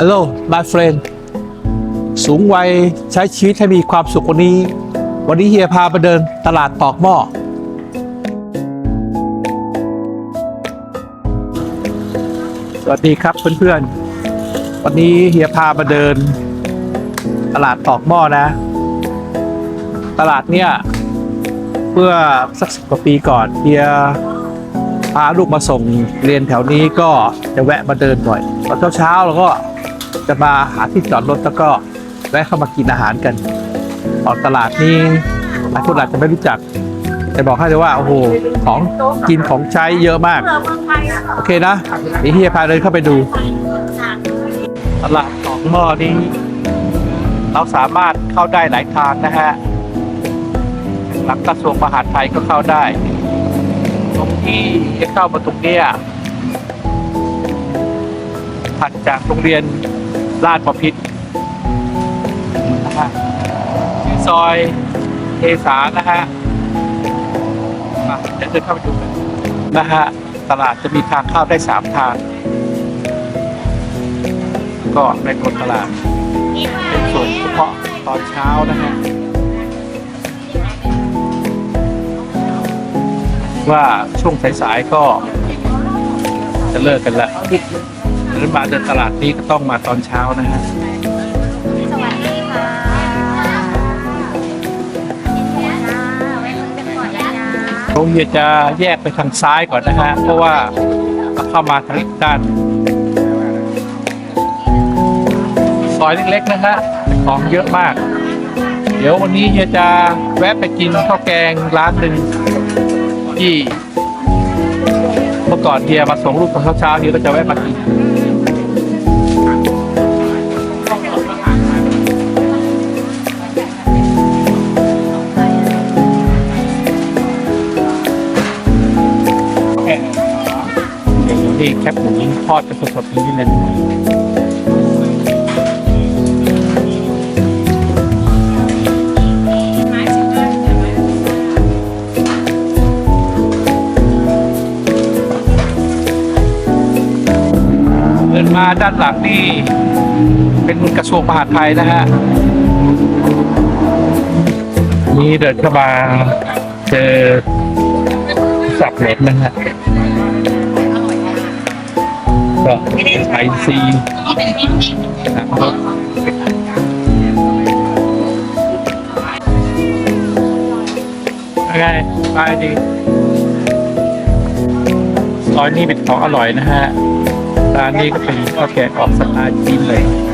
Hello my friend สูงวัยใช้ชีวิตให้มีความสุขกว่านี้ วันนี้เฮียพามาเดินตลาดตอกหม้อ สวัสดีครับเพื่อนๆ วันนี้เฮียพามาเดิน ตลาดตอกหม้อนะ ตลาดเนี่ยเมื่อสักสิบกว่าปีก่อนเฮียพาลูกมาส่งเรียนแถวนี้ก็จะแวะมาเดินบ่อยตอนเช้าๆเราก็ จะมาหาที่จอดรถแล้วก็แวะเข้ามากินอาหารกัน ออกตลาดนี้หลายคนอาจจะไม่รู้จัก แต่บอกให้เลยว่า โอ้โห ของกินของใช้เยอะมาก โอเคนะเดี๋ยวเฮียพาเดินเข้าไปดู ตลาดของหม้อนี้ เราสามารถเข้าได้หลายทางนะฮะ หลังกระทรวงมหาดไทยก็เข้าได้ ตรงที่จะเข้ามาตรงเนี้ยถัดจากโรงเรียน ลาดบพิษนะฮะชื่อซอยเทสานะฮะมาเดี๋ยวเดินเข้าไปดูกันนะฮะตลาดจะมีทางเข้าได้สามทาง ก็ในคนตลาด เป็นส่วนเฉพาะตอนเช้านะฮะว่าช่วงสายๆก็จะเลิกกันแล้ว นั้นมาเดินตลาดนี้ก็ต้องมาตอนเช้านะฮะสวัสดีค่ะแวะกันก่อนเลยนะโรงเรียนจะแยกไปทางซ้ายก่อนนะฮะ เพราะว่าเข้ามาทางอีกด้านซอยเล็กๆนะฮะของเยอะมาก เดี๋ยววันนี้เฮียจะแวะไปกินข้าวแกงร้านหนึ่งที่เมื่อก่อนเฮียมาส่งลูกตอนเช้าๆเฮียก็จะแวะมากิน ทอดเป็นสดๆอย่างนี้เลยเดินมาด้านหลังนี่ เป็นกระทรวงมหาดไทยนะฮะนี่เดินเข้ามาเจอสับเล็ดนะฮะ ก็ไอซีนะครับยังไงไปดีร้อยนี้เป็นของอร่อยนะฮะร้านนี้ก็เป็นข้าวแกงออกสไตล์จีนเลย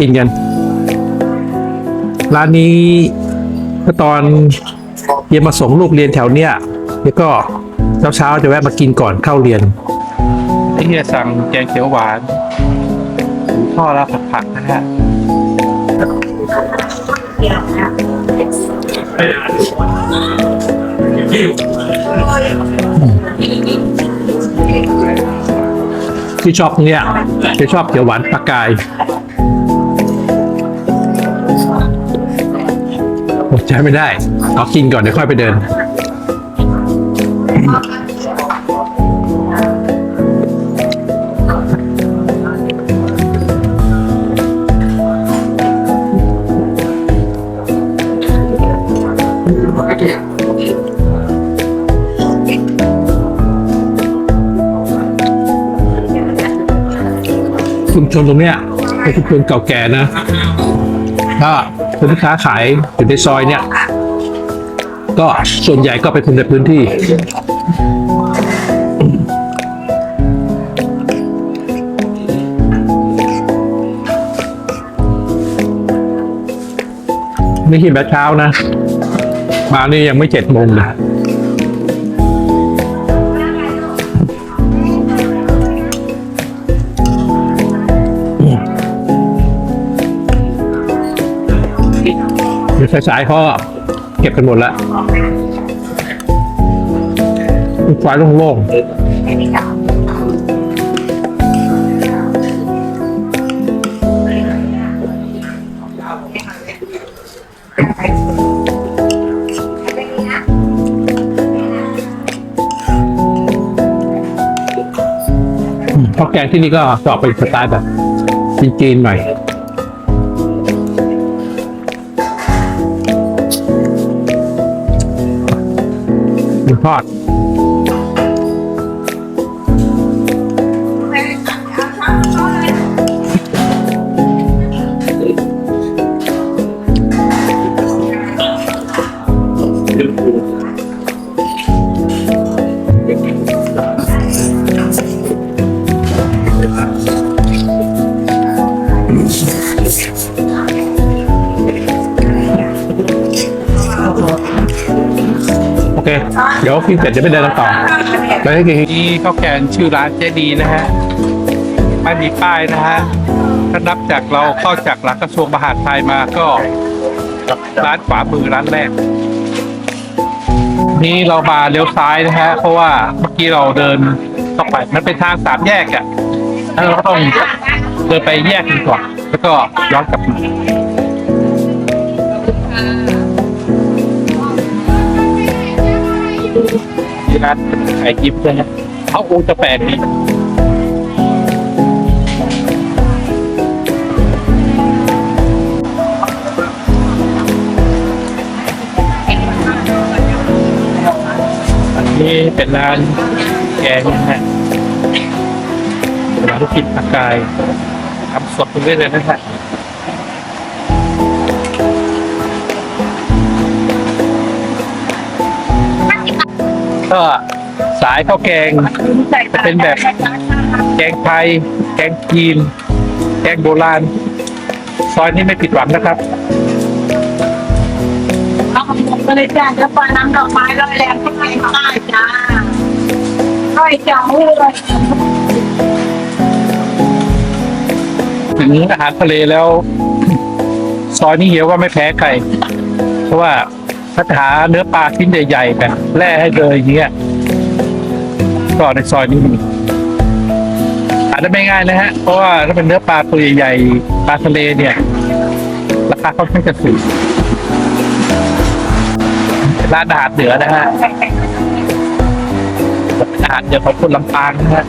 กินกัน ร้านนี้เมื่อตอนเย็นมาส่งลูกเรียนแถวเนี้ยแล้วก็เช้าเช้าๆจะแวะมากินก่อนเข้าเรียนไอ้เฮียสั่งแกงเขียวหวานหมูทอดแล้วผัดผักนะฮะที่ชอบเนี่ยจะชอบเขียวหวานปลากาย อดใจไม่ได้เอากินก่อนเดี๋ยวค่อยไปเดิน ชุมชนตรงเนี้ยเป็นชุมชนเก่าแก่นะถ้า เป็นลูกค้าขายอยู่ในซอยเนี่ย ก็ส่วนใหญ่ก็เป็นคนในพื้นที่ ไม่กินแบบเช้านะ มานี่ยังไม่เจ็ดโมงนะ สายๆเขาเก็บกันหมดละฟ้าโล่งๆเพราะแกงที่นี่ก็จอบกเป็นสไตล์แบบจีนๆหน่อย หมูทอด เค เดี๋ยวกินเสร็จจะไปเดินต่อไปให้กินนี่ข้าวแกงชื่อร้านเจดีนะฮะไม่มีป้ายนะฮะถ้านับจากเราเข้าจากหลักกระทรวงมหาดไทยมาก็ร้านขวามือร้านแรก นี่เรามาเลี้ยวซ้ายนะฮะ เพราะว่าเมื่อกี้เราเดินเข้าไปมันเป็นทางสามแยกอะ่ะแล้วเราก็ต้องเดินไปแยกหนึงก่อนแล้วก็ย้อนกลับมา ที่ร้านข่ยิบนะฮะเขาอูจะแปลกดีอันนี้เป็นร้านแกงนะฮะร้านลูกชิ้นปลากายทำสดตรงนี้เลยนะฮะ ก็สายข้าวแกง จะเป็นแบบแกงไทย แกงจีน แกงโบราณ ซอยนี้ไม่ผิดหวังนะครับเอาของผมก็เลยจ้าจะปล่อยน้ำดอกไม้ลอยแรงขึ้นมาใต้จ้าลอยจังเลยถึงอาหารทะเลแล้ว ซอยนี้เหียวว่าไม่แพ้ใคร เพราะว่า ถ้าหาเนื้อปลาชิ้นใหญ่ๆแบบแร่ให้เลยอย่างเงี้ยก็ในซอยนี้มีหาได้ไม่ง่ายนะฮะ เพราะว่าถ้าเป็นเนื้อปลาตัวใหญ่ๆปลาทะเลเนี่ย ราคาค่อนข้างจะสูงเป็นร้านอาหารเหนือนะฮะอาหารเหนือของคนลำปางนะฮะ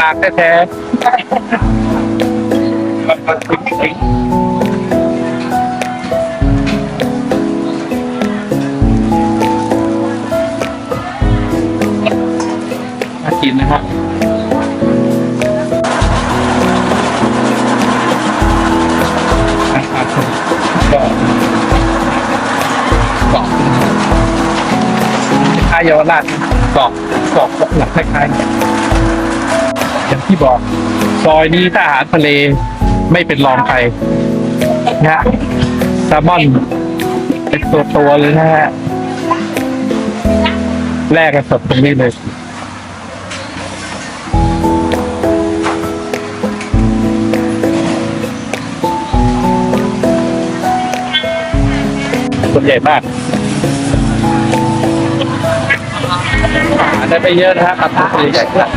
ปากแท้ๆ กินนะครับอาหารก็กรอบคล้ายเยาวราชกรอบกรอบหลักคล้ายๆอย่างที่บอก ซอยนี้ถ้าอาหารทะเลไม่เป็นรองใครนะฮะแซลมอนเป็นตัวตัวๆเลยนะฮะแลกกันสดตรงนี้เลย ส่วนใหญ่มากอันนั้ไม่เยอะนะฮะตัดตัวใหญ่ๆครับ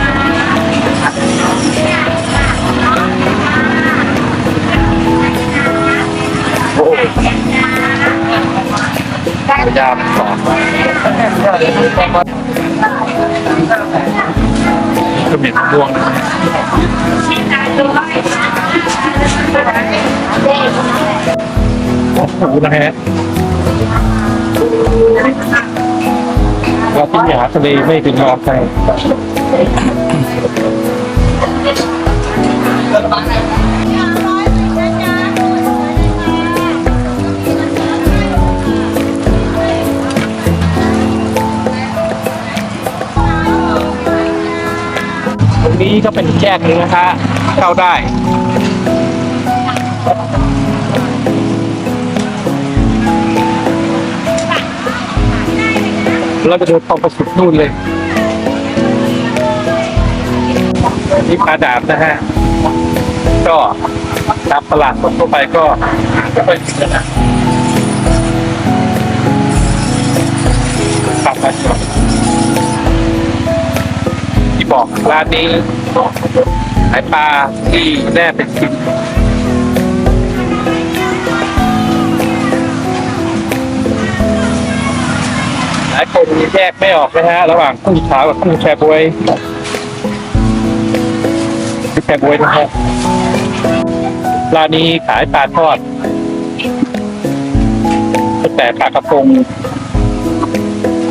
โอ้ยพยายามสอนก็เหม็นมะม่วงนะโอ้โหนะฮะ เราที่หาทะเลไม่เป็นรองใครตรงนี้ก็เป็นแยกหนึงนะฮะเข้าได้ เราจะเดินตรงไปสุดนู่นเลย นี่ปลาดาบนะฮะ ก็ตามตลาดทั่วไปก็ไม่ค่อยมีนะปลาปลาสดที่บอกร้านนี้ขายปลาที่แน่เป็นชิ้นายคนแยกไม่ออกนะฮะระหว่างกุ้งขาวกับกุ้งแชบวยกุ้งแชบวยนะฮะร้านนี้ขายปลาทอดตั้งแต่ปลากระพง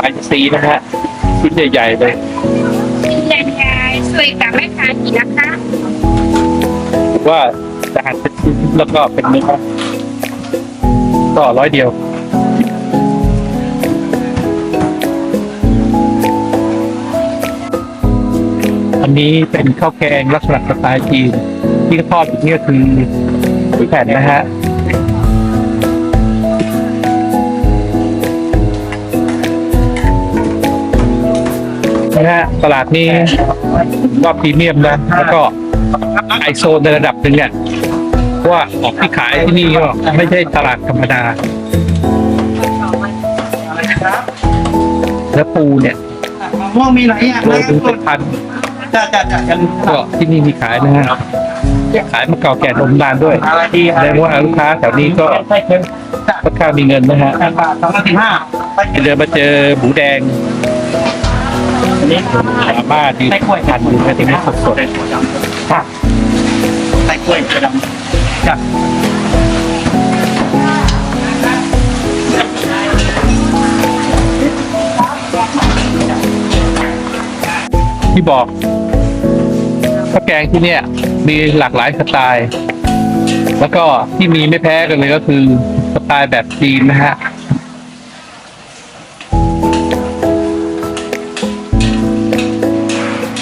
ปลาซีนะฮะชิ้นใหญ่ๆเลยยังไงสวยกับแม่ค้ากี่นะคะว่าจะหั่นเป็นชิ้นแล้วก็เป็นเนื้อก็ร้อยเดียว อันนี้เป็นข้าวแกงลักษณะสไตล์จีนที่เขาทอดอยู่นี่ก็คือหมูแผ่นนะฮะนะฮะตลาดนี้ว่าพรีเมียมนะ แล้วก็ไอโซนในระดับหนึ่งเนี่ยเพราะว่าออกที่ขายที่นี่ก็ไม่ใช่ตลาดธรรมดา แล้วปูเนี่ยมะม่วงมีหลายอย่างโลนะถึงเป็นพัน จะจะจะกันก็ที่นี่มีขายนะฮะขายมาเก่าแก่นมนานด้วยอะไรดีแสดงว่าลูกค้าแถวนี้ก็ไส้เค็มค่อนข้างมีเงินนะฮะแปดบาทสองร้อยสิบห้าไส้เค็มเดินมาเจอหมูแดงอันนี้สามารถดีไส้กล้วยทานอยู่ในที่นี้สดค่ะไส้กล้วยกระดำๆจ้ะ ที่บอกข้าวแกงที่เนี่ย มีหลากหลายสไตล์ แล้วก็ที่มีไม่แพ้กันเลยก็คือสไตล์แบบจีนนะฮะ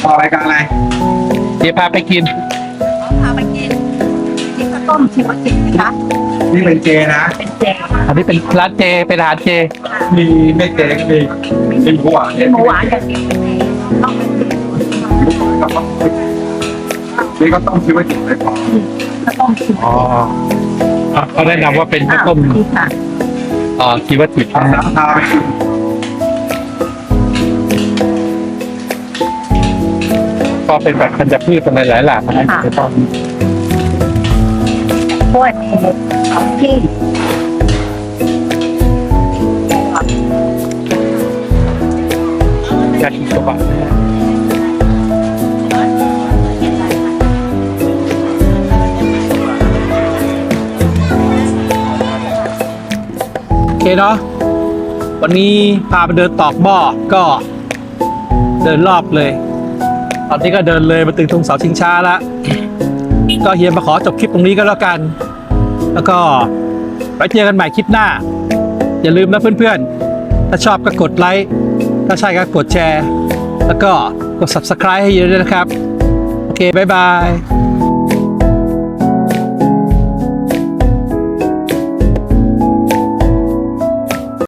ต่อรายการอะไรเดี๋ยวพาไปกินพาไปกินกินข้าวต้มชิมวจิไหมคะนี่เป็นเจนะ เป็นแจงอันนี้เป็นร้านเจเป็นอาหารเจ มีไม่เจก็มีมีหมูหวานมีหมูหวานกับต้องเป็น นี่ก็ต้องคิดว่าจิตไปก่อนข้าวต้มชิมอ๋ออะเขาแนะนำว่าเป็นข้าวต้มค่ะ เอ่อกีวัตถิบเอานะฮะน้ำพาไปกินก็เป็นแบบพันธุ์พืชอะไรหลายหลากนะฮะจะต้องกล้วยที่ยากิโซบะนะฮะ เคเนาะวันนี้พาไปเดินตอกหม้อก็เดินรอบเลย ตอนนี้ก็เดินเลยมาถึงตรงเสาชิงช้าล้วก็เฮียมาขอจบคลิปตรงนี้ก็แล้วกัน แล้วก็ไว้เจอกันใหม่คลิปหน้า อย่าลืมนะเพื่อนๆ ถ้าชอบก็กดไลค์ ถ้าใช่ก็กดแชร์ แล้วก็กด subscribe ให้เยอะด้วยนะครับ โอเค บ๊ายบาย